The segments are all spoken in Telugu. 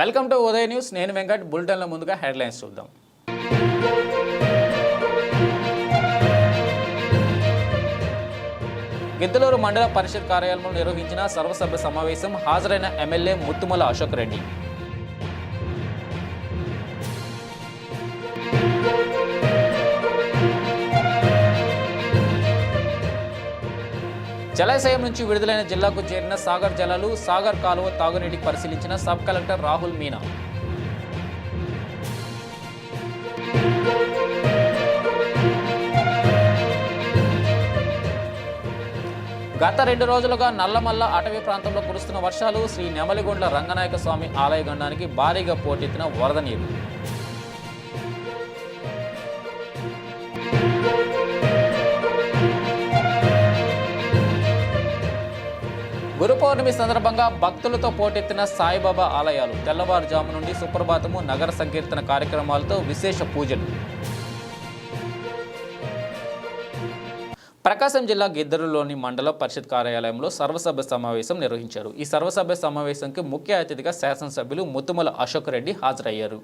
Welcome to Udaya news. నేను వెంకట్. బులెటిన్ల ముందుగా హెడ్లైన్స్ చూద్దాం. గిద్దలూరు మండల పరిషత్ కార్యాలయంలో నిర్వహించిన సర్వసభ్య సమావేశం హాజరైన ఎమ్మెల్యే ముత్తుమల అశోక్ రెడ్డి. జలాశయం నుంచి విడుదలైన జిల్లాకు చేరిన సాగర్ జలాలు సాగర్ కాలువ తాగునీటికి పరిశీలించిన సబ్ కలెక్టర్ రాహుల్ మీనా. గత రెండు రోజులుగా నల్లమల్ల అటవీ ప్రాంతంలో కురుస్తున్న వర్షాలు శ్రీ నెమలిగొండ్ల రంగనాయక స్వామి ఆలయ గండానికి భారీగా పోటెత్తిన వరద నీరు. గురు పౌర్ణమి సందర్భంగా భక్తులతో పోటెత్తిన సాయిబాబా ఆలయాలు తెల్లవారుజాము నుండి సుప్రభాతము నగర సంకీర్తన కార్యక్రమాలతో విశేష పూజలు. ప్రకాశం జిల్లా గిద్దరులోని మండల పరిషత్ కార్యాలయంలో సర్వసభ్య సమావేశం నిర్వహించారు. ఈ సర్వసభ్య సమావేశంకి ముఖ్య అతిథిగా శాసనసభ్యులు ముత్తుమల అశోక్ రెడ్డి హాజరయ్యారు.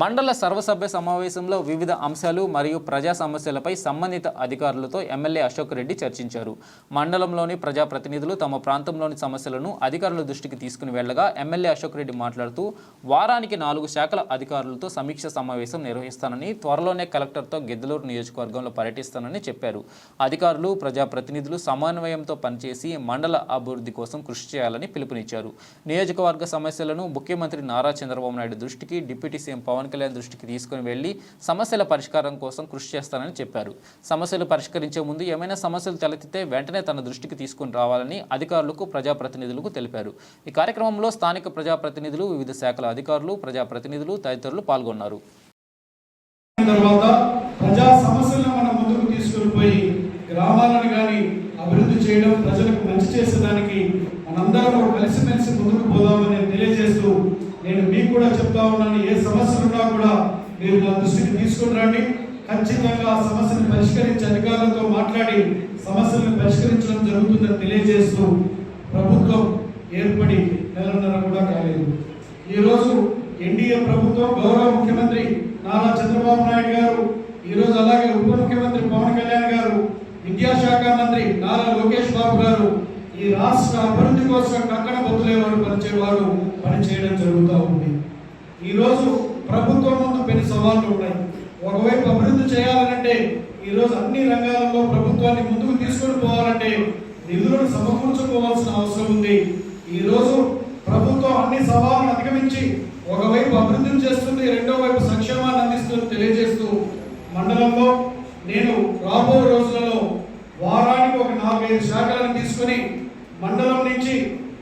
మండల సర్వసభ్య సమావేశంలో వివిధ అంశాలు మరియు ప్రజా సమస్యలపై సంబంధిత అధికారులతో ఎమ్మెల్యే అశోక్ రెడ్డి చర్చించారు. మండలంలోని ప్రజాప్రతినిధులు తమ ప్రాంతంలోని సమస్యలను అధికారుల దృష్టికి తీసుకుని వెళ్ళగా ఎమ్మెల్యే అశోక్ రెడ్డి మాట్లాడుతూ వారానికి నాలుగు శాఖల అధికారులతో సమీక్ష సమావేశం నిర్వహిస్తానని త్వరలోనే కలెక్టర్తో గిద్దలూరు నియోజకవర్గంలో పర్యటిస్తానని చెప్పారు. అధికారులు ప్రజాప్రతినిధులు సమన్వయంతో పనిచేసి మండల అభివృద్ధి కోసం కృషి చేయాలని పిలుపునిచ్చారు. నియోజకవర్గ సమస్యలను ముఖ్యమంత్రి నారా చంద్రబాబు నాయుడు దృష్టికి డిప్యూటీ సీఎం పవన్ కళ్యాణ్ దృష్టికి తీసుకుని వెళ్ళి సమస్యల పరిష్కారం కోసం కృషి చేస్తానని చెప్పారు. సమస్యలు పరిష్కరించే ముందు ఏమైనా సమస్యలు తలెత్తితే వెంటనే తన దృష్టికి తీసుకుని రావాలని అధికారులకు ప్రజాప్రతినిధులకు తెలిపారు. ఈ కార్యక్రమంలో స్థానిక ప్రజాప్రతినిధులు వివిధ శాఖల అధికారులు ప్రజాప్రతినిధులు తదితరులు పాల్గొన్నారు. తర్వాత ప్రజా సమస్యలను మనం ముందుకు తీసుకుని గ్రామాలను కానీ అభివృద్ధి చేయడం ప్రజలకు మంచి చేసేదానికి మనందరం కలిసిమెలిసి ముందుకు పోదామని తెలియజేస్తూ నేను మీకు కూడా చెప్తా ఉన్నాను ఏ సమస్యలు ఉన్నా కూడా మీరు నా దృష్టికి తీసుకుని రండి. ఖచ్చితంగా ఆ సమస్యను పరిష్కరించి అధికారులతో మాట్లాడి సమస్యలను పరిష్కరించడం జరుగుతుందని తెలియజేస్తూ ప్రభుత్వం ఏర్పడి నెలన్నర కూడా కాలేదు. ఈరోజు ఎన్డీఏ ప్రభుత్వం గౌరవ ముఖ్యమంత్రి నారా చంద్రబాబు నాయుడు గారు ఈరోజు అలాగే ఉప ముఖ్యమంత్రి పవన్ కళ్యాణ్ గారు విద్యాశాఖ మంత్రి నారా లోకేష్ బాబు గారు ఈ రాష్ట్ర అభివృద్ధి కోసం కంకణ బొత్తులేవారు పనిచేవారు పనిచేయడం జరుగుతూ ఉంది. ఈరోజు ప్రభుత్వం ముందు పెను సవాళ్ళు ఉన్నాయి. ఒకవైపు అభివృద్ధి చేయాలంటే ఈరోజు అన్ని రంగాలలో ప్రభుత్వాన్ని ముందుకు తీసుకొని పోవాలంటే నిధులను సమకూర్చుకోవాల్సిన అవసరం ఉంది. ఈరోజు ప్రభుత్వం అన్ని సవాళ్ళను అధిగమించి ఒకవైపు అభివృద్ధిని చేస్తుంది రెండో వైపు సంక్షేమాన్ని అందిస్తుంది తెలియజేస్తూ మండలంలో నేను రాబోయే రోజులలో వారానికి ఒక నాలుగైదు శాఖలను తీసుకొని మండలం నుంచి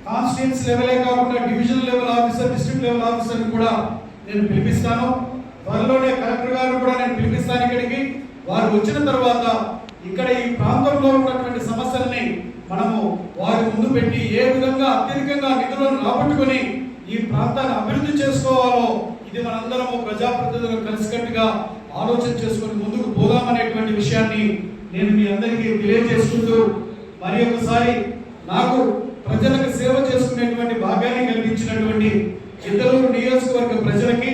కాన్స్టిట్యూన్స్ లెవెలే కాకుండా division level officer district level ఆఫీసర్ని కూడా నేను పిలిపిస్తాను. త్వరలోనే కలెక్టర్ గారు కూడా నేను పిలిపిస్తాను ఇక్కడికి. వారు వచ్చిన తర్వాత ఇక్కడ ఈ ప్రాంతంలో ఉన్నటువంటి సమస్యల్ని మనము వారి ముందు పెట్టి ఏ విధంగా అత్యధికంగా నిధులను రాబట్టుకుని ఈ ప్రాంతాన్ని అభివృద్ధి చేసుకోవాలో ఇది మనందరము ప్రజాప్రతినిధులు కలిసికట్టుగా ఆలోచన చేసుకుని ముందుకు పోదామనేటువంటి విషయాన్ని నేను మీ అందరికీ తెలియజేసుకుంటూ మరి ఒకసారి నాకు ప్రజలకు సేవ చేసుకునేటువంటి భాగ్యాన్ని కల్పించినటువంటి గిద్దలూరు నియోజకవర్గ ప్రజలకి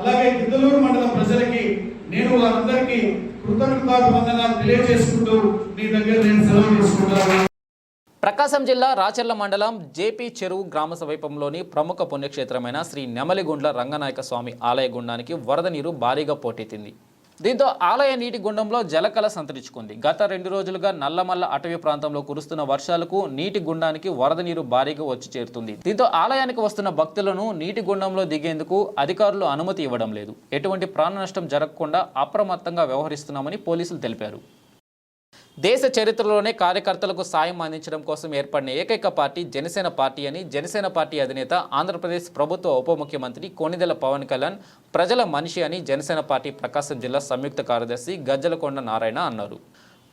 అలాగే గిద్దలూరు మండల ప్రజలకి నేను వారందరికీ కృతజ్ఞతాభివందనాలు తెలియజేసుకుంటూ మీ దగ్గర నేను సెలవు తీసుకుంటాను. ప్రకాశం జిల్లా రాచర్ల మండలం జేపీ చెరువు గ్రామ సమీపంలోని ప్రముఖ పుణ్యక్షేత్రమైన శ్రీ నెమలిగుండ్ల రంగనాయక స్వామి ఆలయ గుండానికి వరద నీరు భారీగా పోటెత్తింది. దీంతో ఆలయ నీటి గుండంలో జలకళ సంతరించుకుంది. గత రెండు రోజులుగా నల్లమల్ల అటవీ ప్రాంతంలో కురుస్తున్న వర్షాలకు నీటి గుండానికి వరద నీరు భారీగా వచ్చి చేరుతుంది. దీంతో ఆలయానికి వస్తున్న భక్తులను నీటి గుండంలో దిగేందుకు అధికారులు అనుమతి ఇవ్వడం లేదు. ఎటువంటి ప్రాణ నష్టం జరగకుండా అప్రమత్తంగా వ్యవహరిస్తున్నామని పోలీసులు తెలిపారు. దేశ చరిత్రలోనే కార్యకర్తలకు సాయం అందించడం కోసం ఏర్పడిన ఏకైక పార్టీ జనసేన పార్టీ అని జనసేన పార్టీ అధినేత ఆంధ్రప్రదేశ్ ప్రభుత్వ ఉప ముఖ్యమంత్రి కొనిదెల పవన్ కళ్యాణ్ ప్రజల మనిషి అని జనసేన పార్టీ ప్రకాశం జిల్లా సంయుక్త కార్యదర్శి గజ్జలకొండ నారాయణ అన్నారు.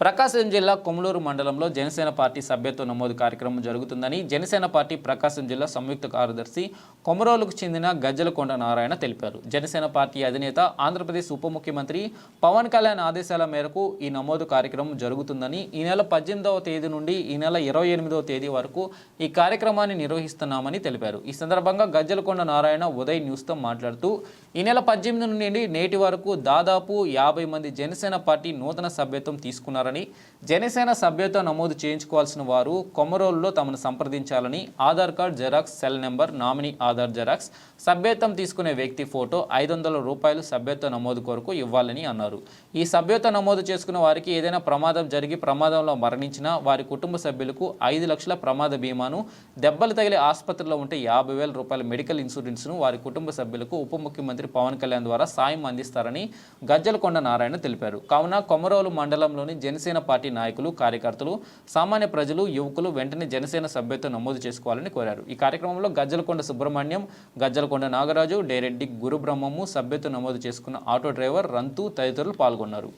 ప్రకాశం జిల్లా కొమలూరు మండలంలో జనసేన పార్టీ సభ్యత్వ నమోదు కార్యక్రమం జరుగుతుందని జనసేన పార్టీ ప్రకాశం జిల్లా సంయుక్త కార్యదర్శి కొమరోలుకు చెందిన గజ్జలకొండ నారాయణ తెలిపారు. జనసేన పార్టీ అధినేత ఆంధ్రప్రదేశ్ ఉప ముఖ్యమంత్రి పవన్ కళ్యాణ్ ఆదేశాల మేరకు ఈ నమోదు కార్యక్రమం జరుగుతుందని ఈ నెల పద్దెనిమిదవ తేదీ నుండి ఈ నెల ఇరవై ఎనిమిదవ తేదీ వరకు ఈ కార్యక్రమాన్ని నిర్వహిస్తున్నామని తెలిపారు. ఈ సందర్భంగా గజ్జలకొండ నారాయణ ఉదయ్ న్యూస్తో మాట్లాడుతూ ఈ నెల పద్దెనిమిది నుండి నేటి వరకు దాదాపు యాభై మంది జనసేన పార్టీ నూతన సభ్యత్వం తీసుకున్నారని జనసేన సభ్యత్వం నమోదు చేయించుకోవాల్సిన వారు కొమరోలులో తమను సంప్రదించాలని Aadhaar card xerox cell number nominee Aadhaar xerox సభ్యత్వం తీసుకునే వ్యక్తి ఫోటో ఐదు వందల రూపాయలు సభ్యత్వ నమోదు కొరకు ఇవ్వాలని అన్నారు. ఈ సభ్యత్వ నమోదు చేసుకున్న వారికి ఏదైనా ప్రమాదం జరిగి ప్రమాదంలో మరణించినా వారి కుటుంబ సభ్యులకు ఐదు లక్షల ప్రమాద బీమాను దెబ్బలు తగిలి ఆసుపత్రిలో ఉంటే యాభై వేల రూపాయల మెడికల్ ఇన్సూరెన్స్ను వారి కుటుంబ సభ్యులకు ఉప ముఖ్యమంత్రి పవన్ కళ్యాణ్ ద్వారా సాయం అందిస్తారని గజ్జలకొండ నారాయణ తెలిపారు. కావున కొమరోలు మండలంలోని జనసేన పార్టీ నాయకులు కార్యకర్తలు సామాన్య ప్రజలు యువకులు వెంటనే జనసేన సభ్యత్వం నమోదు చేసుకోవాలని కోరారు. ఈ కార్యక్రమంలో గజ్జలకొండ సుబ్రహ్మణ్యం గజ్జలకొండ నాగరాజు డైరెడ్డి గురుబ్రహ్మము సభ్యత్వం నమోదు చేసుకున్న ఆటో డ్రైవర్ రంతు తదితరులు పాల్గొన్నారు.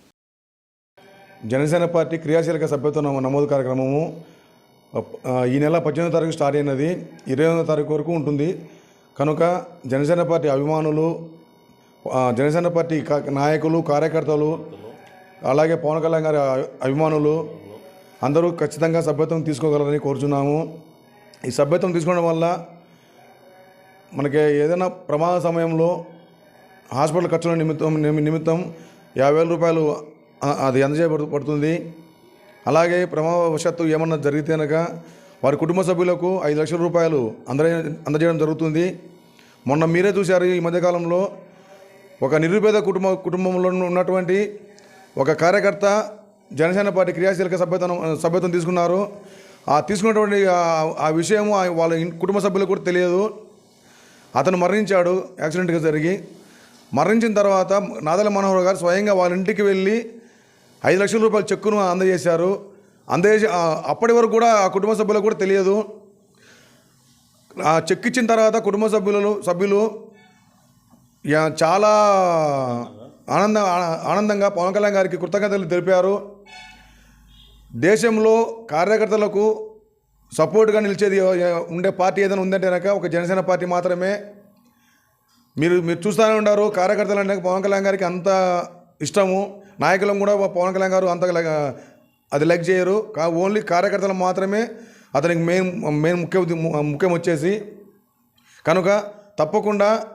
జనసేన పార్టీ క్రియాశీలక సభ్యత్వ నమోదు కార్యక్రమము ఈ నెల పద్దెనిమిదో తారీఖు స్టార్ట్ అయినది. ఇరవై ఎనిమిదో తారీఖు వరకు ఉంటుంది. కనుక జనసేన పార్టీ అభిమానులు జనసేన పార్టీ నాయకులు కార్యకర్తలు అలాగే పవన్ కళ్యాణ్ గారి అభిమానులు అందరూ ఖచ్చితంగా సభ్యత్వం తీసుకోగలరని కోరుచున్నాము. ఈ సభ్యత్వం తీసుకోవడం వల్ల మనకి ఏదైనా ప్రమాద సమయంలో హాస్పిటల్ ఖర్చుల నిమిత్తం నిమిత్తం యాభై వేల రూపాయలు అది అందజేయబడు పడుతుంది అలాగే ప్రమాదవశాత్తు ఏమన్నా జరిగితే కనుక వారి కుటుంబ సభ్యులకు ఐదు లక్షల రూపాయలు అందజే అందజేయడం జరుగుతుంది. మొన్న మీరే చూశారు ఈ మధ్యకాలంలో ఒక నిరుపేద కుటుంబ కుటుంబంలో ఉన్నటువంటి ఒక కార్యకర్త జనసేన పార్టీ క్రియాశీలక సభ్యతను సభ్యత్వం తీసుకున్నారు. ఆ తీసుకున్నటువంటి ఆ- విషయము విషయం వాళ్ళ కుటుంబ సభ్యులకు కూడా తెలియదు. అతను మరణించాడు యాక్సిడెంట్గా జరిగి. మరణించిన తర్వాత నాదల మనోహర్ గారు స్వయంగా వాళ్ళ ఇంటికి వెళ్ళి ఐదు లక్షల రూపాయల చెక్కును అందజేశారు. అందజేసి అప్పటి వరకు కూడా ఆ కుటుంబ సభ్యులకు కూడా తెలియదు. ఆ చెక్ ఇచ్చిన తర్వాత కుటుంబ సభ్యులు సభ్యులు చాలా ఆనంద ఆనందంగా పవన్ కళ్యాణ్ గారికి కృతజ్ఞతలు తెలిపారు. దేశంలో కార్యకర్తలకు సపోర్ట్గా నిలిచేది ఉండే పార్టీ ఏదైనా ఉందంటే కనుక ఒక జనసేన పార్టీ మాత్రమే. మీరు మీరు చూస్తూనే ఉన్నారు కార్యకర్తలు అంటే పవన్ కళ్యాణ్ గారికి అంత ఇష్టము. నాయకులను కూడా పవన్ కళ్యాణ్ గారు అంత అది లైక్ చేయరు. కా ఓన్లీ కార్యకర్తలు మాత్రమే అతనికి మెయిన్ మెయిన్ ముఖ్య ముఖ్యం వచ్చేసి. కనుక తప్పకుండా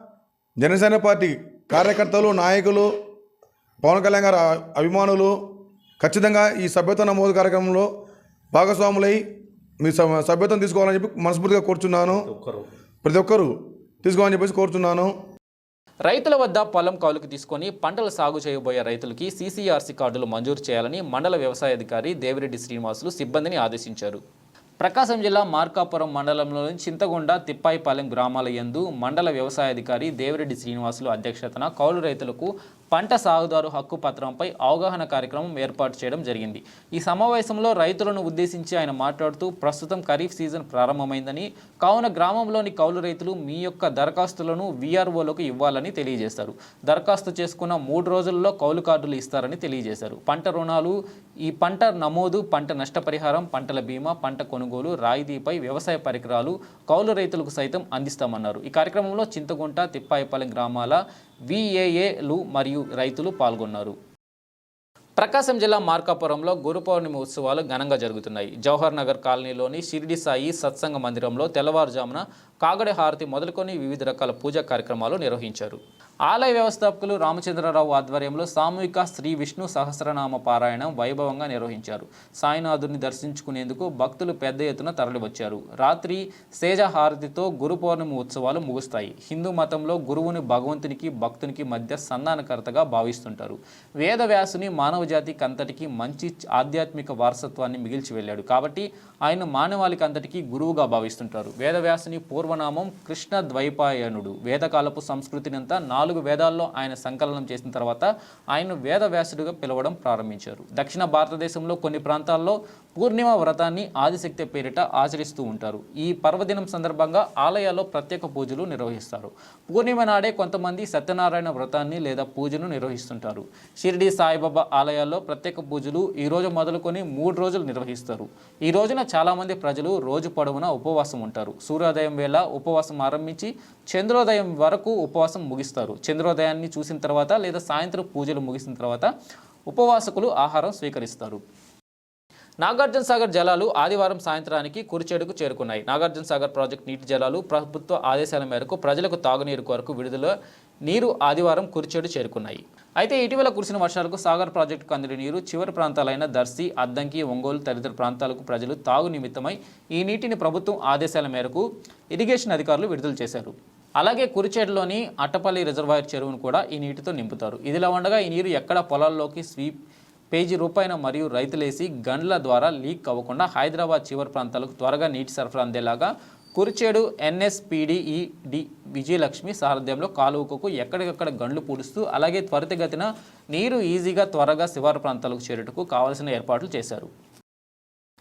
జనసేన పార్టీ కార్యకర్తలు నాయకులు పవన్ కళ్యాణ్ గారి అభిమానులు ఖచ్చితంగా ఈ సభ్యత్వ నమోదు కార్యక్రమంలో భాగస్వాములై మీ స- సభ్యత్వం తీసుకోవాలని చెప్పి మనస్ఫూర్తిగా కోరుచున్నాను. ప్రతి ఒక్కరూ. తీసుకోవాలని చెప్పేసి కోరుచున్నాను. రైతుల వద్ద పొలం కౌలుకు తీసుకొని పంటలు సాగు చేయబోయే రైతులకి సీసీఆర్సీ కార్డులు మంజూరు చేయాలని మండల వ్యవసాయ అధికారి దేవిరెడ్డి శ్రీనివాసులు సిబ్బందిని ఆదేశించారు. ప్రకాశం జిల్లా మార్కాపురం మండలంలోని చింతగొండ తిప్పాయిపాలెం గ్రామాల యందు మండల వ్యవసాయ అధికారి దేవిరెడ్డి శ్రీనివాసులు అధ్యక్షతన కౌలు రైతులకు పంట సాగుదారు హక్కు పత్రంపై అవగాహన కార్యక్రమం ఏర్పాటు చేయడం జరిగింది. ఈ సమావేశంలో రైతులను ఉద్దేశించి ఆయన మాట్లాడుతూ ప్రస్తుతం ఖరీఫ్ సీజన్ ప్రారంభమైందని కావున గ్రామంలోని కౌలు రైతులు మీ యొక్క దరఖాస్తులను వీఆర్ఓలకు ఇవ్వాలని తెలియజేశారు. దరఖాస్తు చేసుకున్న మూడు రోజుల్లో కౌలు కార్డులు ఇస్తారని తెలియజేశారు. పంట రుణాలు ఈ పంట నమోదు పంట నష్టపరిహారం పంటల బీమా పంట కొనుగోలు రాయితీపై వ్యవసాయ పరికరాలు కౌలు రైతులకు సైతం అందిస్తామన్నారు. ఈ కార్యక్రమంలో చింతగుంట తిప్పాయిపాలెం గ్రామాల విఏఏలు మరియు రైతులు పాల్గొన్నారు. ప్రకాశం జిల్లా మార్కాపురంలో గురు పౌర్ణమి ఉత్సవాలు ఘనంగా జరుగుతున్నాయి. జవహర్ నగర్ కాలనీలోని షిరిడి సాయి సత్సంగ మందిరంలో తెల్లవారుజామున కాగడి హారతి మొదలుకొని వివిధ రకాల పూజా కార్యక్రమాలు నిర్వహించారు. ఆలయ వ్యవస్థాపకులు రామచంద్రరావు ఆధ్వర్యంలో సామూహిక శ్రీ విష్ణు సహస్రనామ పారాయణం వైభవంగా నిర్వహించారు. సాయినాథుని దర్శించుకునేందుకు భక్తులు పెద్ద ఎత్తున తరలివచ్చారు. రాత్రి సేజ హారతితో గురు పౌర్ణమి ఉత్సవాలు ముగుస్తాయి. హిందూ మతంలో గురువుని భగవంతునికి భక్తునికి మధ్య సంధానకర్తగా భావిస్తుంటారు. వేదవ్యాసుని మానవ జాతికి అంతటికి మంచి ఆధ్యాత్మిక వారసత్వాన్ని మిగిల్చి వెళ్ళాడు. కాబట్టి ఆయన మానవాళికి అంతటికి గురువుగా భావిస్తుంటారు. వేదవ్యాసుని పూర్వనామం కృష్ణ ద్వైపాయనుడు. వేదకాలపు సంస్కృతినంతా నాలుగు వేదాల్లో ఆయన సంకలనం చేసిన తర్వాత ఆయన వేదవ్యాసుడిగా పిలవడం ప్రారంభించారు. దక్షిణ భారతదేశంలో కొన్ని ప్రాంతాల్లో పూర్ణిమ వ్రతాన్ని ఆదిశక్తి పేరిట ఆచరిస్తూ ఉంటారు. ఈ పర్వదినం సందర్భంగా ఆలయాల్లో ప్రత్యేక పూజలు నిర్వహిస్తారు. పూర్ణిమ నాడే కొంతమంది సత్యనారాయణ వ్రతాన్ని లేదా పూజను నిర్వహిస్తుంటారు. షిరిడి సాయిబాబా ఆలయాల్లో ప్రత్యేక పూజలు ఈ రోజు మొదలుకొని మూడు రోజులు నిర్వహిస్తారు. ఈ రోజున చాలామంది ప్రజలు రోజు పొడవునా ఉపవాసం ఉంటారు. సూర్యోదయం వేళ ఉపవాసం ఆరంభించి చంద్రోదయం వరకు ఉపవాసం ముగిస్తారు. చంద్రోదయాన్ని చూసిన తర్వాత లేదా సాయంత్రం పూజలు ముగిసిన తర్వాత ఉపవాసకులు ఆహారం స్వీకరిస్తారు. నాగార్జున సాగర్ జలాలు ఆదివారం సాయంత్రానికి కురిచేడుకు చేరుకున్నాయి. నాగార్జున సాగర్ ప్రాజెక్టు నీటి జలాలు ప్రభుత్వ ఆదేశాల మేరకు ప్రజలకు తాగునీరు కొరకు విడుదల నీరు ఆదివారం కురిచేడు చేరుకున్నాయి. అయితే ఇటీవల కురిసిన వర్షాలకు సాగర్ ప్రాజెక్టుకు అందిన నీరు చివరి ప్రాంతాలైన దర్శి అద్దంకి ఒంగోలు తదితర ప్రాంతాలకు ప్రజలు తాగు నిమిత్తమై ఈ నీటిని ప్రభుత్వం ఆదేశాల మేరకు ఇరిగేషన్ అధికారులు విడుదల చేశారు. అలాగే కురిచేడులోని అట్టపల్లి రిజర్వాయర్ చెరువును కూడా ఈ నీటితో నింపుతారు. ఇదిలా ఉండగా ఈ నీరు ఎక్కడ పొలాల్లోకి స్వీప్ పేజీ రూపాయన మరియు రైతులేసి గన్ల ద్వారా లీక్ అవ్వకుండా హైదరాబాద్ చివరి ప్రాంతాలకు త్వరగా నీటి సరఫరా అందేలాగా కురిచేడు ఎన్ఎస్పిడిఈడి విజయలక్ష్మి సారథ్యంలో కాలువకు ఎక్కడికక్కడ గండ్లు పూడుస్తూ అలాగే త్వరితగతిన నీరు ఈజీగా త్వరగా శివారు ప్రాంతాలకు చేరుటకు కావలసిన ఏర్పాట్లు చేశారు.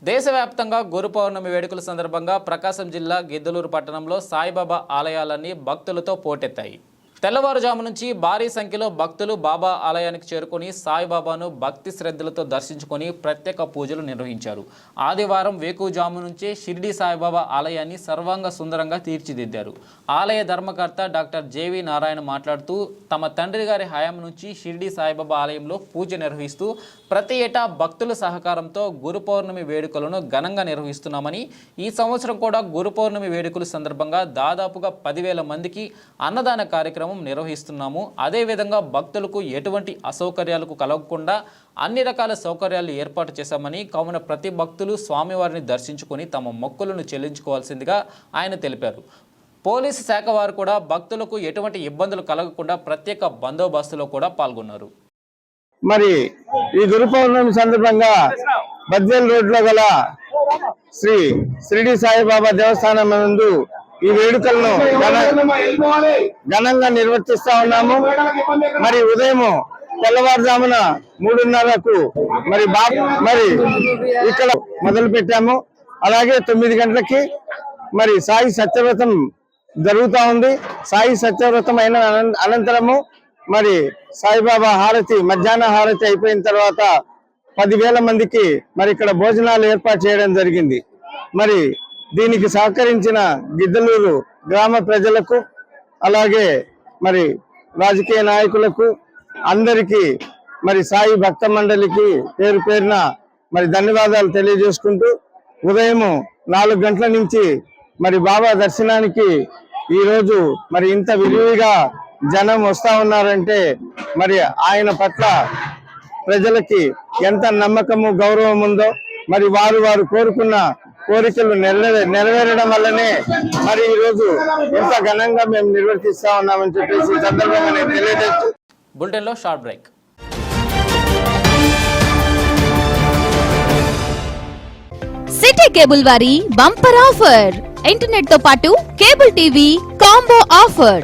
దేశవ్యాప్తంగా గురు పౌర్ణమి వేడుకల సందర్భంగా ప్రకాశం జిల్లా గిద్దలూరు పట్టణంలో సాయిబాబా ఆలయాలన్నీ భక్తులతో పోటెత్తాయి. తెల్లవారుజాము నుంచి భారీ సంఖ్యలో భక్తులు బాబా ఆలయానికి చేరుకొని సాయిబాబాను భక్తి శ్రద్ధలతో దర్శించుకొని ప్రత్యేక పూజలు నిర్వహించారు. ఆదివారం వేకువజాము నుంచే షిరిడి సాయిబాబా ఆలయాన్ని సర్వాంగ సుందరంగా తీర్చిదిద్దారు. ఆలయ ధర్మకర్త డాక్టర్ జేవి నారాయణ మాట్లాడుతూ తమ తండ్రి గారి హయాం నుంచి షిరిడి సాయిబాబా ఆలయంలో పూజ నిర్వహిస్తూ ప్రతి ఏటా భక్తుల సహకారంతో గురు పౌర్ణమి వేడుకలను ఘనంగా నిర్వహిస్తున్నామని ఈ సంవత్సరం కూడా గురు పౌర్ణమి వేడుకల సందర్భంగా దాదాపుగా పదివేల మందికి అన్నదాన కార్యక్రమం నిర్వహిస్తున్నాము. అదేవిధంగా భక్తులకు ఎటువంటి అసౌకర్యాలకు కలగకుండా అన్ని రకాల సౌకర్యాలు ఏర్పాటు చేశామని కావున ప్రతి భక్తులు స్వామివారిని దర్శించుకొని తమ మొక్కులను చెల్లించుకోవాల్సిందిగా ఆయన తెలిపారు. పోలీసు శాఖ వారు కూడా భక్తులకు ఎటువంటి ఇబ్బందులు కలగకుండా ప్రత్యేక బందోబస్తులో కూడా పాల్గొన్నారు. మరి ఈ గురు పౌర్ణమి సందర్భంగా బద్వేల్ రోడ్లో గల శ్రీ షిరిడి సాయిబాబా దేవస్థానం నందు ఈ వేడుకలను ఘన- ఘనంగా నిర్వర్తిస్తా ఉన్నాము. మరి ఉదయం తెల్లవారుజామున మూడున్నరకు మరి బా మరి ఇక్కడ మొదలు పెట్టాము. అలాగే తొమ్మిది గంటలకి మరి సాయి సత్యవ్రతం జరుగుతూ ఉంది. సాయి సత్యవ్రతం అయిన అనంతరము మరి సాయిబాబా హారతి మధ్యాహ్న హారతి అయిపోయిన తర్వాత పదివేల మందికి మరి ఇక్కడ భోజనాలు ఏర్పాటు చేయడం జరిగింది. మరి దీనికి సహకరించిన గిద్దలూరు గ్రామ ప్రజలకు అలాగే మరి రాజకీయ నాయకులకు అందరికీ మరి సాయి భక్త మండలికి పేరు పేరున మరి ధన్యవాదాలు తెలియజేసుకుంటూ ఉదయం నాలుగు గంటల నుంచి మరి బాబా దర్శనానికి ఈరోజు మరి ఇంత విరివిగా జనం వస్తా ఉన్నారంటే మరి ఆయన పట్ల ప్రజలకి ఎంత నమ్మకము గౌరవం ఉందో మరి వారు వారు కోరుకున్న కోరికలు నెరవే నెరవేరడం వల్లనే మరి ఈ రోజు ఇంత ఘనంగా మేము నిర్వర్తిస్తా ఉన్నామని చెప్పేసి సందర్భంగా నేను తెలియజేస్తూ బులెటిన్లో షార్ట్ బ్రేక్. సిటీ కేబుల్ వారి బంపర్ ఆఫర్. ఇంటర్నెట్తో పాటు cable TV combo offer.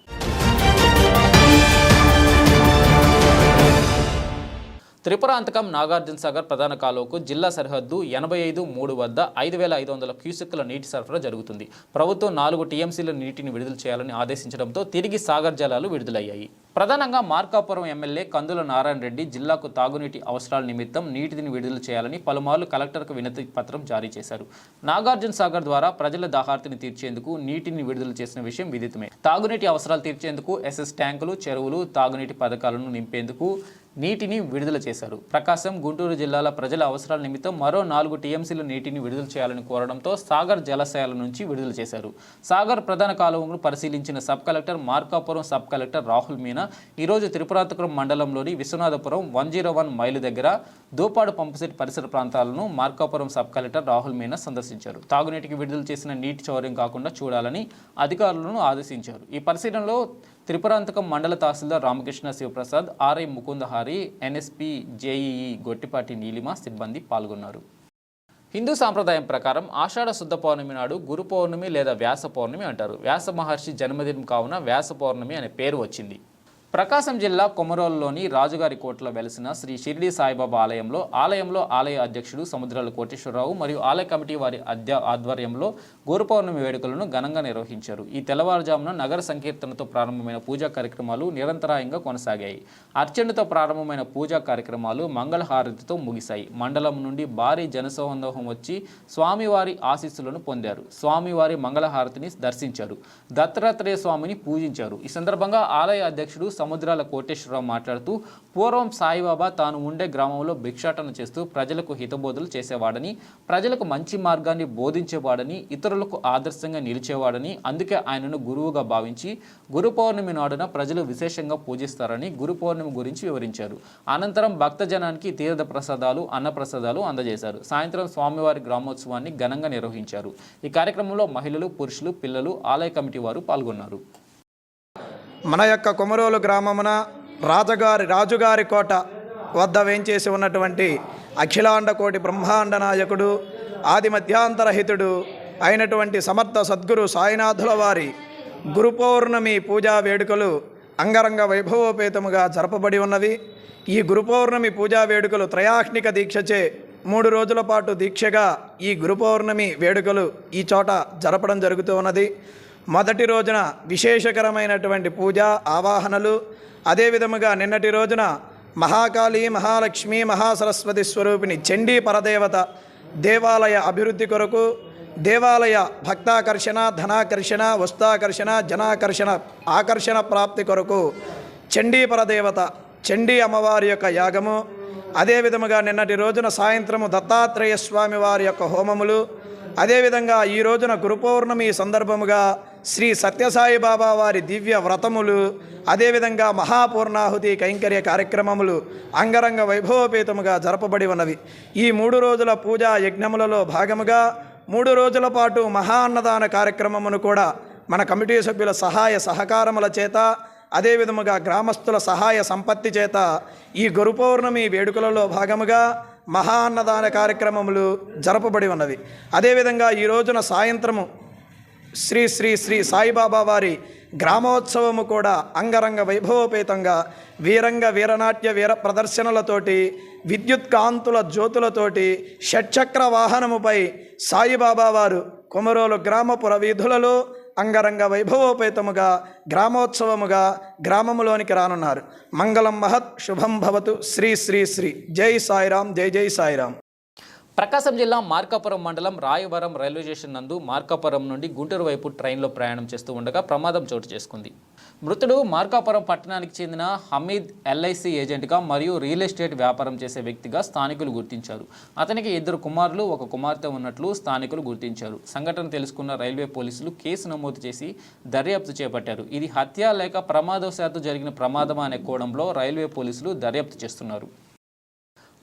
Tripurantakam Nagarjuna Sagar ప్రధాన కాలువకు జిల్లా సరిహద్దు ఎనభై ఐదు మూడు వద్ద ఐదు వేల ఐదు వందల క్యూసెక్కుల నీటి సరఫరా జరుగుతుంది. ప్రభుత్వం నాలుగు టీఎంసీల నీటిని విడుదల చేయాలని ఆదేశించడంతో తిరిగి సాగర్ జలాలు విడుదలయ్యాయి. ప్రధానంగా మార్కాపురం ఎమ్మెల్యే కందుల నారాయణ రెడ్డి జిల్లాకు తాగునీటి అవసరాల నిమిత్తం నీటిని విడుదల చేయాలని పలుమార్లు కలెక్టర్కు వినతి పత్రం జారీ చేశారు. నాగార్జున సాగర్ ద్వారా ప్రజల దాహార్తిని తీర్చేందుకు నీటిని విడుదల చేసిన విషయం విదితమే. తాగునీటి అవసరాలు తీర్చేందుకు ఎస్ఎస్ ట్యాంకులు చెరువులు తాగునీటి పథకాలను నింపేందుకు నీటిని విడుదల చేశారు. ప్రకాశం గుంటూరు జిల్లాల ప్రజల అవసరాల నిమిత్తం మరో నాలుగు టీఎంసీలు నీటిని విడుదల చేయాలని కోరడంతో సాగర్ జలాశయాల నుంచి విడుదల చేశారు. సాగర్ ప్రధాన కాలువను పరిశీలించిన sub collector Markapuram sub collector Rahul Meena ఈరోజు త్రిపురాతపురం మండలంలోని Vishwanathapuram one zero one mile దగ్గర దూపాడు పంపుసెట్ పరిసర ప్రాంతాలను మార్కాపురం సబ్ కలెక్టర్ రాహుల్ మీనా సందర్శించారు. తాగునీటికి విడుదల చేసిన నీటి చౌర్యం కాకుండా చూడాలని అధికారులను ఆదేశించారు. ఈ పరిశీలనలో త్రిపురాంతకం మండల తహసీల్దార్ Ramakrishna Shivaprasad RI Mukundahari NSP JE Gottipati Neelima సిబ్బంది పాల్గొన్నారు. హిందూ సాంప్రదాయం ప్రకారం ఆషాఢ శుద్ధ పౌర్ణమి నాడు గురు పౌర్ణమి లేదా వ్యాస పౌర్ణమి అంటారు. వ్యాస మహర్షి జన్మదినం కావున వ్యాస పౌర్ణమి అనే పేరు వచ్చింది. ప్రకాశం జిల్లా కొమరోలులోని రాజుగారి కోటలో వెలిసిన శ్రీ షిరిడి సాయిబాబా ఆలయంలో ఆలయంలో ఆలయ అధ్యక్షుడు సముద్రాల కోటేశ్వరరావు మరియు ఆలయ కమిటీ వారి అధ్య ఆధ్వర్యంలో గోరుపౌర్ణమి వేడుకలను ఘనంగా నిర్వహించారు. ఈ తెల్లవారుజామున నగర సంకీర్తనతో ప్రారంభమైన పూజా కార్యక్రమాలు నిరంతరాయంగా కొనసాగాయి. అర్చనతో ప్రారంభమైన పూజా కార్యక్రమాలు మంగళహారతితో ముగిశాయి. మండలం నుండి భారీ జనసందోహం వచ్చి స్వామివారి ఆశీస్సులను పొందారు. స్వామివారి మంగళహారతిని దర్శించారు. దత్తాత్రేయ స్వామిని పూజించారు. ఈ సందర్భంగా ఆలయ అధ్యక్షుడు సముద్రాల కోటేశ్వరరావు మాట్లాడుతూ పూర్వం సాయిబాబా తాను ఉండే గ్రామంలో భిక్షాటన చేస్తూ ప్రజలకు హితబోధలు చేసేవాడని ప్రజలకు మంచి మార్గాన్ని బోధించేవాడని ఇతరులకు ఆదర్శంగా నిలిచేవాడని అందుకే ఆయనను గురువుగా భావించి గురు పౌర్ణమి నాడున ప్రజలు విశేషంగా పూజిస్తారని గురు పౌర్ణమి గురించి వివరించారు. అనంతరం భక్తజనానికి తీర్థ ప్రసాదాలు అన్నప్రసాదాలు అందజేశారు. సాయంత్రం స్వామివారి గ్రామోత్సవాన్ని ఘనంగా నిర్వహించారు. ఈ కార్యక్రమంలో మహిళలు పురుషులు పిల్లలు ఆలయ కమిటీ వారు పాల్గొన్నారు. మన యొక్క కొమరోలు గ్రామమున రాజగారి రాజుగారి కోట వద్ద వేంచేసి ఉన్నటువంటి అఖిలాండ కోటి బ్రహ్మాండ నాయకుడు ఆది మధ్యాంతరహితుడు అయినటువంటి సమర్థ సద్గురు సాయినాథుల వారి గురు పౌర్ణమి పూజా వేడుకలు అంగరంగ వైభవోపేతముగా జరపబడి ఉన్నవి. ఈ గురు పౌర్ణమి పూజా వేడుకలు త్రయాహ్నిక దీక్షచే మూడు రోజుల పాటు దీక్షగా ఈ గురు పౌర్ణమి వేడుకలు ఈ చోట జరపడం జరుగుతూ ఉన్నది. మొదటి రోజున విశేషకరమైనటువంటి పూజ ఆవాహనలు అదే విధముగా నిన్నటి రోజున మహాకాళి మహాలక్ష్మి మహాసరస్వతి స్వరూపిణి చండీ పరదేవత దేవాలయ అభివృద్ధి కొరకు దేవాలయ భక్తాకర్షణ ధనాకర్షణ వస్తాకర్షణ జనాకర్షణ ఆకర్షణ ప్రాప్తి కొరకు చండీ పరదేవత చండీ అమ్మవారి యొక్క యాగము అదే విధముగా నిన్నటి రోజున సాయంత్రము దత్తాత్రేయ స్వామి వారి యొక్క హోమములు అదేవిధంగా ఈ రోజున గురుపౌర్ణమి సందర్భముగా శ్రీ సత్యసాయి బాబా వారి దివ్య వ్రతములు అదేవిధంగా మహాపూర్ణాహుతి కైంకర్య కార్యక్రమములు అంగరంగ వైభవపేతముగా జరపబడి ఉన్నవి. ఈ మూడు రోజుల పూజా యజ్ఞములలో భాగముగా మూడు రోజుల పాటు మహా అన్నదాన కార్యక్రమమును కూడా మన కమిటీ సభ్యుల సహాయ సహకారముల చేత అదేవిధముగా గ్రామస్తుల సహాయ సంపత్తి చేత ఈ గురు పౌర్ణమి వేడుకలలో భాగముగా మహా అన్నదాన కార్యక్రమములు జరపబడి ఉన్నవి. అదేవిధంగా ఈ రోజున సాయంత్రము శ్రీ శ్రీ శ్రీ సాయిబాబా వారి గ్రామోత్సవము కూడా అంగరంగ వైభవోపేతంగా వీరంగ వీరనాట్య వీర ప్రదర్శనలతోటి విద్యుత్ కాంతుల జ్యోతులతోటి షట్చక్ర వాహనముపై సాయిబాబా వారు కొమరోలు గ్రామపుర వీధులలో అంగరంగ వైభవోపేతముగా గ్రామోత్సవముగా గ్రామములోనికి రానున్నారు. మంగళం మహత్ శుభం భవతు. శ్రీ శ్రీ శ్రీ. జై సాయిరాం జై జై సాయిరాం ప్రకాశం జిల్లా మార్కాపురం మండలం రాయవరం రైల్వే స్టేషన్ నందు మార్కాపురం నుండి గుంటూరు వైపు ట్రైన్లో ప్రయాణం చేస్తూ ఉండగా ప్రమాదం చోటు చేసుకుంది. మృతుడు మార్కాపురం పట్టణానికి చెందిన హమీద్ ఎల్ఐసి ఏజెంట్గా మరియు రియల్ ఎస్టేట్ వ్యాపారం చేసే వ్యక్తిగా స్థానికులు గుర్తించారు. అతనికి ఇద్దరు కుమారులు ఒక కుమార్తె ఉన్నట్లు స్థానికులు గుర్తించారు. సంఘటన తెలుసుకున్న రైల్వే పోలీసులు కేసు నమోదు చేసి దర్యాప్తు చేపట్టారు. ఇది హత్య లేక ప్రమాదవశాత్తు జరిగిన ప్రమాదమా అనే కోణంలో రైల్వే పోలీసులు దర్యాప్తు చేస్తున్నారు.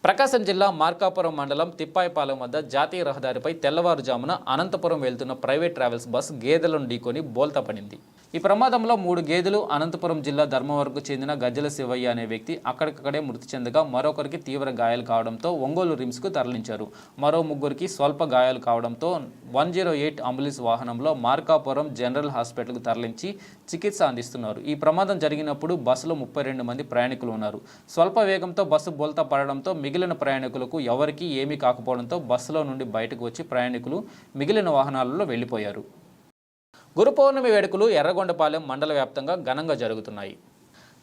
ప్రకాశం జిల్లా మార్కాపురం మండలం తిప్పాయిపాలెం వద్ద జాతీయ రహదారిపై తెల్లవారుజామున అనంతపురం వెళ్తున్న ప్రైవేట్ ట్రావెల్స్ బస్ గేదెలను ఢీకొని బోల్తా పడింది. ఈ ప్రమాదంలో మూడు గేదెలు అనంతపురం జిల్లా ధర్మవరకు చెందిన గజ్జల శివయ్య అనే వ్యక్తి అక్కడికక్కడే మృతి చెందగా మరొకరికి తీవ్ర గాయాలు కావడంతో ఒంగోలు రిమ్స్కు తరలించారు. మరో ముగ్గురికి స్వల్ప గాయాలు కావడంతో వన్ జీరో ఎయిట్ అంబులెన్స్ వాహనంలో మార్కాపురం జనరల్ హాస్పిటల్కు తరలించి చికిత్స అందిస్తున్నారు. ఈ ప్రమాదం జరిగినప్పుడు బస్సులో ముప్పై రెండు మంది ప్రయాణికులు ఉన్నారు. స్వల్ప వేగంతో బస్సు బోల్తా పడడంతో మిగిలిన ప్రయాణికులకు ఎవరికీ ఏమీ కాకపోవడంతో బస్సులో నుండి బయటకు వచ్చి ప్రయాణికులు మిగిలిన వాహనాలలో వెళ్ళిపోయారు. గురు పౌర్ణమి వేడుకలు ఎర్రగొండపాలెం మండల వ్యాప్తంగా ఘనంగా జరుగుతున్నాయి.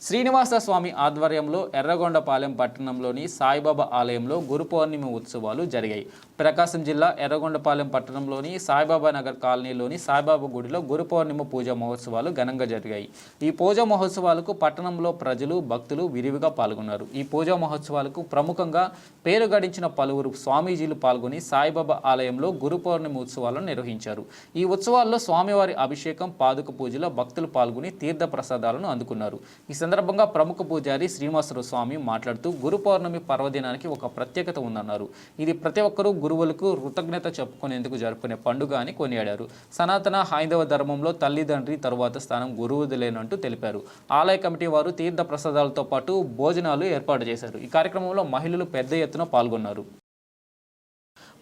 శ్రీనివాస స్వామి ఆధ్వర్యంలో ఎర్రగొండపాలెం పట్టణంలోని సాయిబాబా ఆలయంలో గురు పౌర్ణమి ఉత్సవాలు జరిగాయి. ప్రకాశం జిల్లా ఎర్రగొండపాలెం పట్టణంలోని సాయిబాబా నగర్ కాలనీలోని సాయిబాబా గుడిలో గురు పౌర్ణిమ పూజా మహోత్సవాలు ఘనంగా జరిగాయి. ఈ పూజా మహోత్సవాలకు పట్టణంలో ప్రజలు భక్తులు విరివిగా పాల్గొన్నారు. ఈ పూజా మహోత్సవాలకు ప్రముఖంగా పేరు గడించిన పలువురు స్వామీజీలు పాల్గొని సాయిబాబా ఆలయంలో గురు పౌర్ణమి ఉత్సవాలను నిర్వహించారు. ఈ ఉత్సవాల్లో స్వామివారి అభిషేకం పాదుక పూజలో భక్తులు పాల్గొని తీర్థ ప్రసాదాలను అందుకున్నారు. ఈ సందర్భంగా ప్రముఖ పూజారి శ్రీనివాసరావు స్వామి మాట్లాడుతూ గురు పౌర్ణమి పర్వదినానికి ఒక ప్రత్యేకత ఉందన్నారు. ఇది ప్రతి ఒక్కరూ గురువులకు కృతజ్ఞత చెప్పుకునేందుకు జరుపుకునే పండుగ అని కొనియాడారు. సనాతన హైందవ ధర్మంలో తల్లిదండ్రి తరువాత స్థానం గురువుదిలేనంటూ తెలిపారు. ఆలయ కమిటీ వారు తీర్థ ప్రసాదాలతో పాటు భోజనాలు ఏర్పాటు చేశారు. ఈ కార్యక్రమంలో మహిళలు పెద్ద ఎత్తున పాల్గొన్నారు.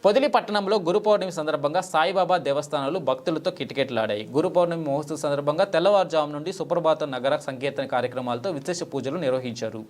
పొదిలి పట్టణంలో గురు పౌర్ణమి సందర్భంగా సాయిబాబా దేవస్థానాలు భక్తులతో కిటకిటలాడాయి. గురు పౌర్ణమి మహోత్సవం సందర్భంగా తెల్లవారుజాము నుండి సుప్రభాత నగర సంకీర్తన కార్యక్రమాలతో విశేష పూజలు నిర్వహించారు.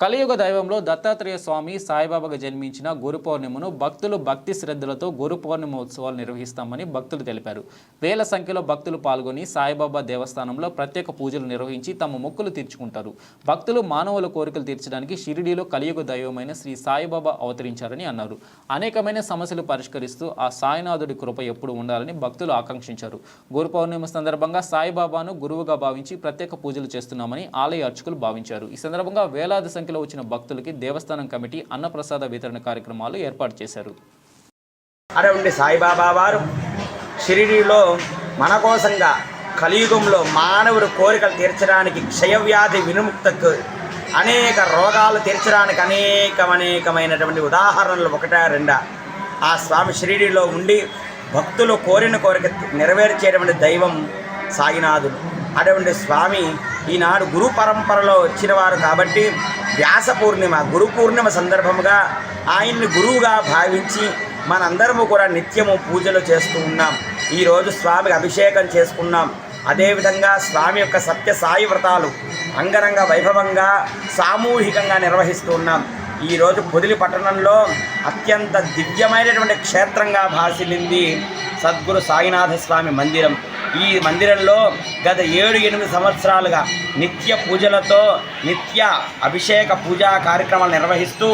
కలియుగ దైవంలో దత్తాత్రేయ స్వామి సాయిబాబాగా జన్మించిన గురు పౌర్ణిమను భక్తులు భక్తి శ్రద్ధలతో గురు పౌర్ణిమ ఉత్సవాలు నిర్వహిస్తామని భక్తులు తెలిపారు. వేల సంఖ్యలో భక్తులు పాల్గొని సాయిబాబా దేవస్థానంలో ప్రత్యేక పూజలు నిర్వహించి తమ మొక్కులు తీర్చుకుంటారు. భక్తులు మానవుల కోరికలు తీర్చడానికి షిరిడీలో కలియుగ దైవమైన శ్రీ సాయిబాబా అవతరించారని అన్నారు. అనేకమైన సమస్యలు పరిష్కరిస్తూ ఆ సాయినాథుడి కృప ఎప్పుడు ఉండాలని భక్తులు ఆకాంక్షించారు. గురు పౌర్ణిమ సందర్భంగా సాయిబాబాను గురువుగా భావించి ప్రత్యేక పూజలు చేస్తున్నామని ఆలయ అర్చకులు భావించారు. ఈ సందర్భంగా వేలాది సంఖ్యలో వచ్చిన భక్తులకి దేవస్థానం కమిటీ అన్నప్రసాద వితరణ కార్యక్రమాలు ఏర్పాటు చేశారు. అరవండి సాయిబాబా వారు షిరిడిలో మన కోసంగా కలియుగంలో మానవుడు కోరికలు తీర్చడానికి క్షయవ్యాధి విముక్తకు అనేక రోగాలు తీర్చడానికి అనేకం అనేకమైనటువంటి ఉదాహరణలు ఒకటా రెండా. ఆ స్వామి షిరిడిలో ఉండి భక్తులు కోరిన కోరిక నెరవేర్చేటువంటి దైవం సాయినాథుడు. అటువంటి స్వామి ఈనాడు గురు పరంపరలో వచ్చిన వారు కాబట్టి వ్యాస పూర్ణిమ గురు పూర్ణిమ సందర్భముగా ఆయన్ని గురువుగా భావించి మనందరము కూడా నిత్యము పూజలు చేస్తూ ఉన్నాం. ఈరోజు స్వామికి అభిషేకం చేసుకున్నాం. అదేవిధంగా స్వామి యొక్క సత్య సాయి వ్రతాలు అంగరంగ వైభవంగా సామూహికంగా నిర్వహిస్తూ ఉన్నాం. ఈరోజు పొదిలి పట్టణంలో అత్యంత దివ్యమైనటువంటి క్షేత్రంగా భాసిల్లింది సద్గురు సాయినాథ స్వామి మందిరం. ఈ మందిరంలో గత ఏడు ఎనిమిది సంవత్సరాలుగా నిత్య పూజలతో నిత్య అభిషేక పూజా కార్యక్రమాలు నిర్వహిస్తూ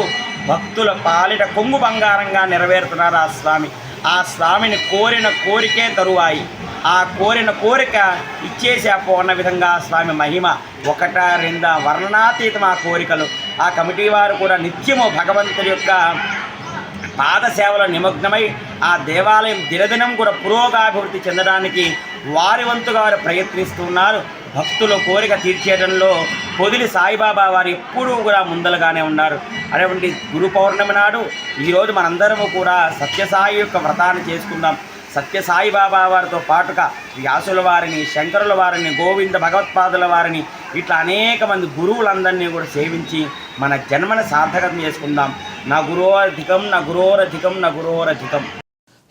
భక్తుల పాలిట కొంగు బంగారంగా నెరవేరుతున్నారు ఆ స్వామి. ఆ స్వామిని కోరిన కోరికే తరువాయి. ఆ కోరిన కోరిక ఇచ్చేసి అన్న విధంగా స్వామి మహిమ. ఒకట రెండ వర్ణనాతీతం ఆ కోరికలు. ఆ కమిటీ వారు కూడా నిత్యము భగవంతుడి యొక్క పాదసేవలో నిమగ్నమై ఆ దేవాలయం దినదినం కూడా పురోగాభివృద్ధి చెందడానికి వారి వంతుగా వారు ప్రయత్నిస్తున్నారు. భక్తుల కోరిక తీర్చేయడంలో పొదిలి సాయిబాబా వారు ఎప్పుడూ కూడా ముందలుగానే ఉన్నారు. అటువంటి గురు పౌర్ణమి నాడు ఈరోజు మనందరము కూడా సత్యసాయి యొక్క వ్రతాన్ని చేసుకుందాం. సత్యసాయి బాబా వారితో పాటుగా వ్యాసుల వారిని శంకరుల వారిని గోవింద భగవత్పాదుల వారిని ఇట్లా అనేక మంది గురువులందరినీ కూడా సేవించి మన జన్మని సార్థకం చేసుకుందాం. నా గురోరధికం నా గురోరధికం నా గురోరధికం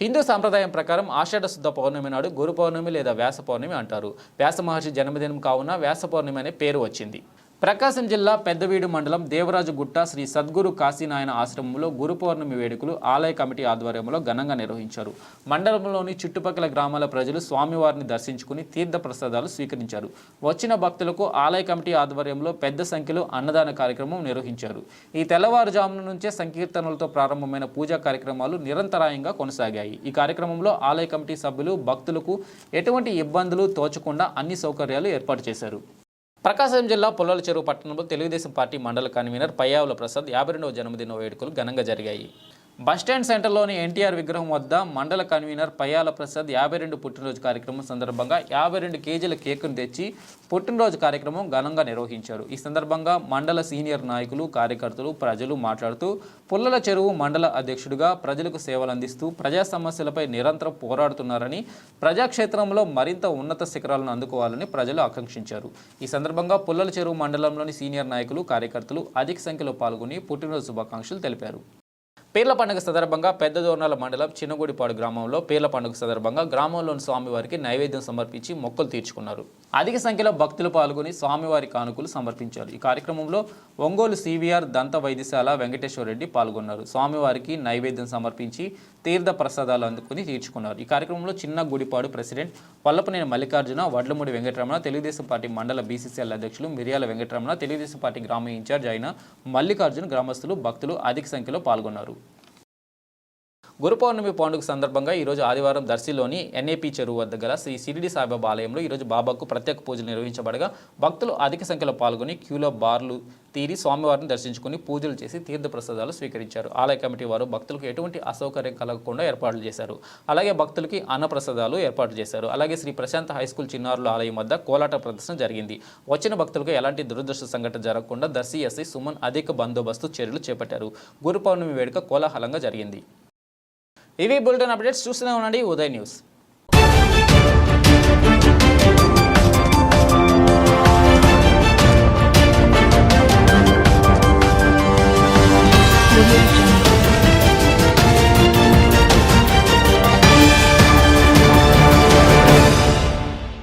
హిందూ సాంప్రదాయం ప్రకారం ఆషాఢ శుద్ధ పౌర్ణమి నాడు గురు పౌర్ణమి లేదా వ్యాస పౌర్ణమి అంటారు. వ్యాస మహర్షి జన్మదినం కావున వ్యాస పౌర్ణమి అనే పేరు వచ్చింది. ప్రకాశం జిల్లా పెద్దవీడు మండలం దేవరాజు గుట్ట శ్రీ సద్గురు కాశీనాయన ఆశ్రమంలో గురు పౌర్ణమి వేడుకలు ఆలయ కమిటీ ఆధ్వర్యంలో ఘనంగా నిర్వహించారు. మండలంలోని చుట్టుపక్కల గ్రామాల ప్రజలు స్వామివారిని దర్శించుకుని తీర్థ ప్రసాదాలు స్వీకరించారు. వచ్చిన భక్తులకు ఆలయ కమిటీ ఆధ్వర్యంలో పెద్ద సంఖ్యలో అన్నదాన కార్యక్రమం నిర్వహించారు. ఈ తెల్లవారుజామున నుంచే సంకీర్తనలతో ప్రారంభమైన పూజా కార్యక్రమాలు నిరంతరాయంగా కొనసాగాయి. ఈ కార్యక్రమంలో ఆలయ కమిటీ సభ్యులు భక్తులకు ఎటువంటి ఇబ్బందులు తోచకుండా అన్ని సౌకర్యాలు ఏర్పాటు చేశారు. ప్రకాశం జిల్లా పొల్లల చెరువు పట్టణంలో తెలుగుదేశం పార్టీ మండల కన్వీనర్ పయ్యావుల ప్రసాద్ యాభై రెండవ జన్మదిన వేడుకలు ఘనంగా జరిగాయి. బస్టాండ్ సెంటర్లోని ఎన్టీఆర్ విగ్రహం వద్ద మండల కన్వీనర్ పయ్యాల ప్రసాద్ యాభై రెండు పుట్టినరోజు కార్యక్రమం సందర్భంగా యాభై రెండు కేజీల కేకును తెచ్చి పుట్టినరోజు కార్యక్రమం ఘనంగా నిర్వహించారు. ఈ సందర్భంగా మండల సీనియర్ నాయకులు కార్యకర్తలు ప్రజలు మాట్లాడుతూ పుల్లల చెరువు మండల అధ్యక్షుడిగా ప్రజలకు సేవలు అందిస్తూ ప్రజా సమస్యలపై నిరంతరం పోరాడుతున్నారని ప్రజాక్షేత్రంలో మరింత ఉన్నత శిఖరాలను అందుకోవాలని ప్రజలు ఆకాంక్షించారు. ఈ సందర్భంగా పుల్లల చెరువు మండలంలోని సీనియర్ నాయకులు కార్యకర్తలు అధిక సంఖ్యలో పాల్గొని పుట్టినరోజు శుభాకాంక్షలు తెలిపారు. పీర్ల పండుగ సందర్భంగా పెద్ద దోర్నాల మండలం చిన్నగూడిపాడు గ్రామంలో పీర్ల పండుగ సందర్భంగా గ్రామంలోని స్వామివారికి నైవేద్యం సమర్పించి మొక్కలు తీర్చుకున్నారు. అధిక సంఖ్యలో భక్తులు పాల్గొని స్వామివారి కానుకలు సమర్పించారు. ఈ కార్యక్రమంలో ఒంగోలు సివిఆర్ దంత వైద్యశాల వెంకటేశ్వర రెడ్డి పాల్గొన్నారు. స్వామివారికి నైవేద్యం సమర్పించి తీర్థ ప్రసాదాలు అందుకుని తీర్చుకున్నారు. ఈ కార్యక్రమంలో చిన్న గుడిపాడు ప్రెసిడెంట్ పల్లపనేని మల్లికార్జున వడ్లమూడి వెంకటరమణ తెలుగుదేశం పార్టీ మండల బీసీసీఎల్ అధ్యక్షులు మిర్యాల వెంకటరమణ తెలుగుదేశం పార్టీ గ్రామ ఇన్ఛార్జ్ అయిన మల్లికార్జున గ్రామస్తులు భక్తులు అధిక సంఖ్యలో పాల్గొన్నారు. గురు పౌర్ణమి పండుగ సందర్భంగా ఈరోజు ఆదివారం దర్శిలోని ఎన్ఏపి చెరువు వద్ద గల శ్రీ సిరిడి సాయిబాబా ఆలయంలో ఈరోజు బాబాకు ప్రత్యేక పూజలు నిర్వహించబడగా భక్తులు అధిక సంఖ్యలో పాల్గొని క్యూలో బార్లు తీరి స్వామివారిని దర్శించుకుని పూజలు చేసి తీర్థ ప్రసాదాలు స్వీకరించారు. ఆలయ కమిటీ వారు భక్తులకు ఎటువంటి అసౌకర్యం కలగకుండా ఏర్పాట్లు చేశారు. అలాగే భక్తులకి అన్నప్రసాదాలు ఏర్పాటు చేశారు. అలాగే శ్రీ ప్రశాంత్ హై స్కూల్ చిన్నారుల ఆలయం వద్ద కోలాట ప్రదర్శన జరిగింది. వచ్చిన భక్తులకు ఎలాంటి దురదృష్ట సంఘటన జరగకుండా దర్శి ఎస్ఐ సుమన్ అధిక బందోబస్తు చర్యలు చేపట్టారు. గురు పౌర్ణమి వేడుక కోలాహలంగా జరిగింది. ఇవి బులెటిన్ అప్డేట్స్ చూస్తూనే ఉండండి. ఉదయ్ న్యూస్.